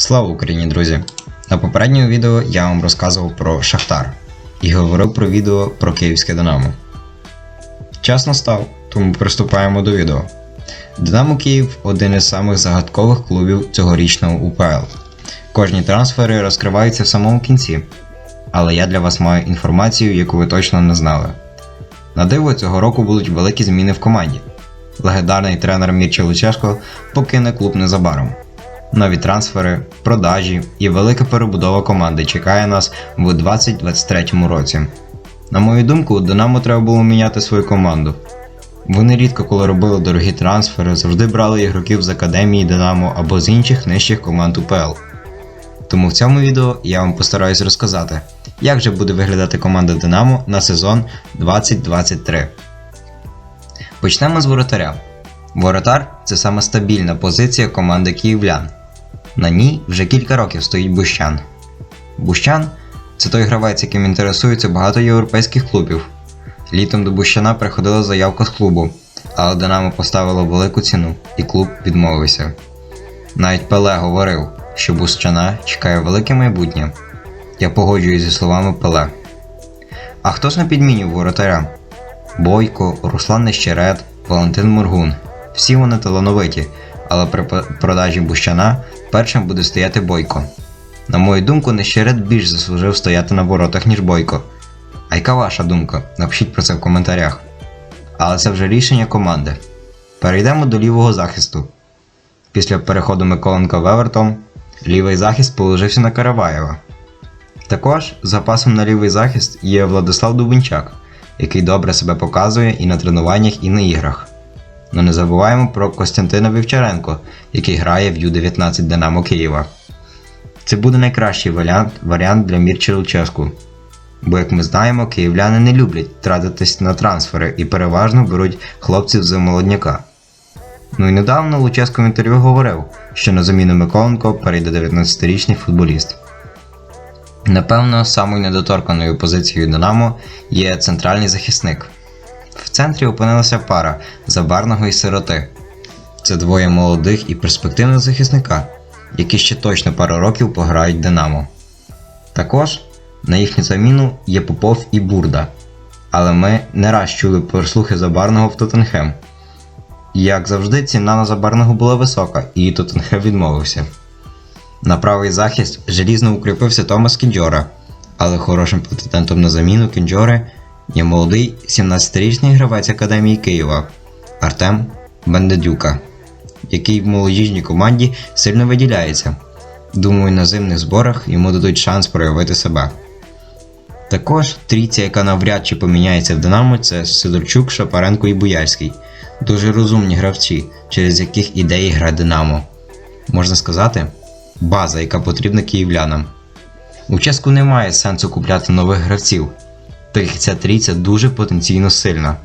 Слава Україні, друзі! На попередньому відео я вам розказував про Шахтар і говорив про відео про київське Динамо. Час настав, тому приступаємо до відео. Динамо Київ один із самих загадкових клубів цьогорічного УПЛ. Кожні трансфери розкриваються в самому кінці, але я для вас маю інформацію, яку ви точно не знали. На диво цього року будуть великі зміни в команді. Легендарний тренер Мірча Лучешко покине клуб незабаром. Нові трансфери, продажі і велика перебудова команди чекає нас в 2023 році. На мою думку, Динамо треба було міняти свою команду. Вони рідко коли робили дорогі трансфери, завжди брали ігроків з академії Динамо або з інших нижчих команд УПЛ. Тому в цьому відео я вам постараюсь розказати, як же буде виглядати команда Динамо на сезон 2023. Почнемо з воротаря. Воротар це саме стабільна позиція команди київлян. На ній вже кілька років стоїть Бущан. Бущан це той гравець, яким інтересується багато європейських клубів. Літом до Бущана приходила заявка з клубу, але Динамо поставило велику ціну і клуб відмовився. Навіть Пеле говорив, що Бущана чекає велике майбутнє. Я погоджуюсь зі словами Пеле. А хто ж на підміні воротаря? Бойко, Руслан Нещерет, Валентин Мургун. Всі вони талановиті, але при продажі Бущана першим буде стояти Бойко. На мою думку, Нещерет більш заслужив стояти на воротах, ніж Бойко. А яка ваша думка? Напишіть про це в коментарях. Але це вже рішення команди. Перейдемо до лівого захисту. Після переходу Миколенка в Евертон лівий захист положився на Караваєва. Також запасом на лівий захист є Владислав Дубенчак, який добре себе показує і на тренуваннях, і на іграх. Ну не забуваємо про Костянтина Вівчаренко, який грає в Ю-19 Динамо Києва. Це буде найкращий варіант, варіант для Мірча Луческу. Бо, як ми знаємо, київляни не люблять тратитись на трансфери і переважно беруть хлопців з молодняка. Ну і недавно Луческо в інтерв'ю говорив, що на заміну Миколенко перейде 19-річний футболіст. Напевно, самою недоторканою позицією Динамо є центральний захисник. В центрі опинилася пара Забарного і сироти. Це двоє молодих і перспективних захисника, які ще точно пару років пограють Динамо. Також на їхню заміну є Попов і Бурда, але ми не раз чули прослухи Забарного в Тоттенхем. Як завжди, ціна на Забарного була висока, і Тоттенхем відмовився. На правий захист желізно укріпився Томас Кінджора, але хорошим претендентом на заміну Кінджори є молодий 17-річний гравець Академії Києва Артем Бендедюка, який в молодіжній команді сильно виділяється. Думаю, на зимних зборах йому дадуть шанс проявити себе. Також трійця, яка навряд чи поміняється в Динамо, це Сидорчук, Шапаренко і Буяльський. Дуже розумні гравці, через яких ідеї гра Динамо. Можна сказати, база, яка потрібна київлянам. У Ческу немає сенсу купляти нових гравців, так як ця трійця дуже потенційно сильна.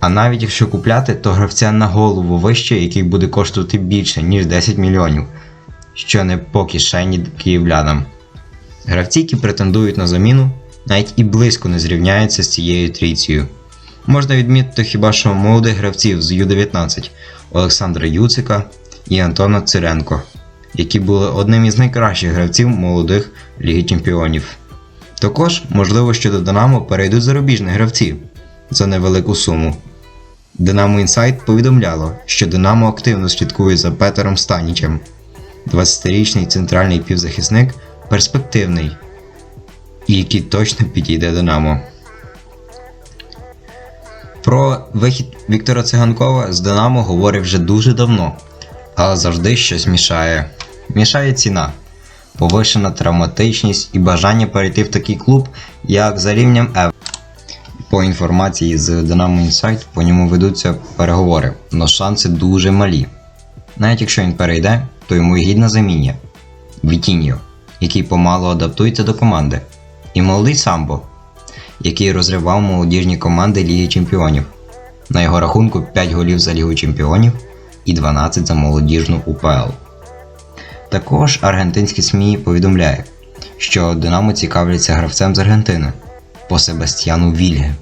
А навіть якщо купляти, то гравця на голову вище, який буде коштувати більше, ніж 10 мільйонів, що не по кишені київлянам. Гравці, які претендують на заміну, навіть і близько не зрівняються з цією трійцею. Можна відмітити хіба що молодих гравців з Ю-19 Олександра Юцика і Антона Циренко, які були одним із найкращих гравців молодих Ліги Чемпіонів. Також, можливо, що до Динамо перейдуть зарубіжні гравці за невелику суму. Динамо Інсайт повідомляло, що Динамо активно слідкує за Петером Станічем. 20-річний центральний півзахисник перспективний, і який точно підійде Динамо. Про вихід Віктора Циганкова з Динамо говорив вже дуже давно, але завжди щось мішає. Мішає ціна, повишена травматичність і бажання перейти в такий клуб, як за рівнем Ев. По інформації з Dynamo Insight по ньому ведуться переговори, але шанси дуже малі. Навіть якщо він перейде, то йому гідна заміння Вітіньо, який помало адаптується до команди, і молодий Самбо, який розривав молодіжні команди Ліги Чемпіонів. На його рахунку 5 голів за Лігу Чемпіонів і 12 за молодіжну УПЛ. Також аргентинські СМІ повідомляє, що Динамо цікавляться гравцем з Аргентини по Себастьяну Вільге.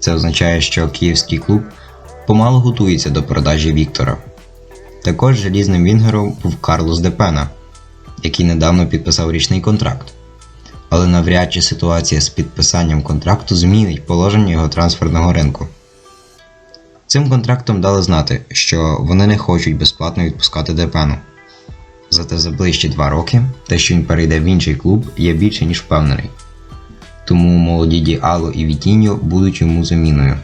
Це означає, що київський клуб помало готується до продажі Віктора. Також желізним вінгером був Карлос Депена, який недавно підписав річний контракт. Але навряд чи ситуація з підписанням контракту змінить положення його трансферного ринку. Цим контрактом дали знати, що вони не хочуть безплатно відпускати Депену. Зате за ближчі два роки те, що він перейде в інший клуб, є більше ніж впевнений. Тому молоді Діало і Вітіньо будуть йому заміною.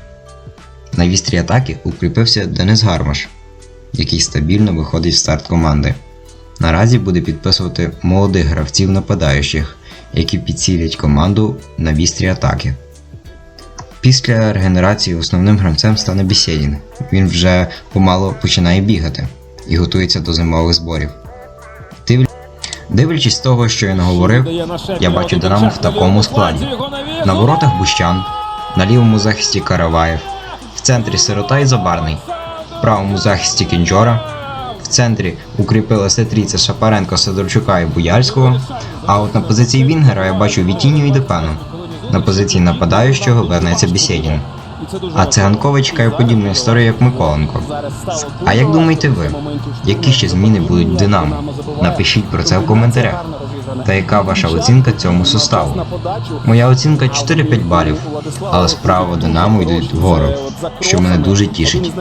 На вістрі атаки укріпився Денис Гармаш, який стабільно виходить в старт команди. Наразі буде підписувати молодих гравців нападаючих, які підцілять команду на вістрі атаки. Після регенерації основним гравцем стане Бісєдін. Він вже помало починає бігати і готується до зимових зборів. Див- Дивлячись того, що я наговорив, я бачу Динамо в такому складі. На воротах Бущан, на лівому захисті Караваєв, в центрі Сирота і Забарний, в правому захисті Кінджора, в центрі укріпили Сетріця Шапаренко, Сидорчука і Буяльського, а от на позиції Вінгера я бачу Вітіню і Депену. На позиції нападаючого вернеться Бісєдін. А Циганкович і подібну історію, як Миколенко. А як думаєте ви, які ще зміни будуть в Динамо? Напишіть про це в коментарях. Та яка ваша оцінка цьому составу? Моя оцінка 4-5 балів, але справа Динамо йдуть вгору, що мене дуже тішить.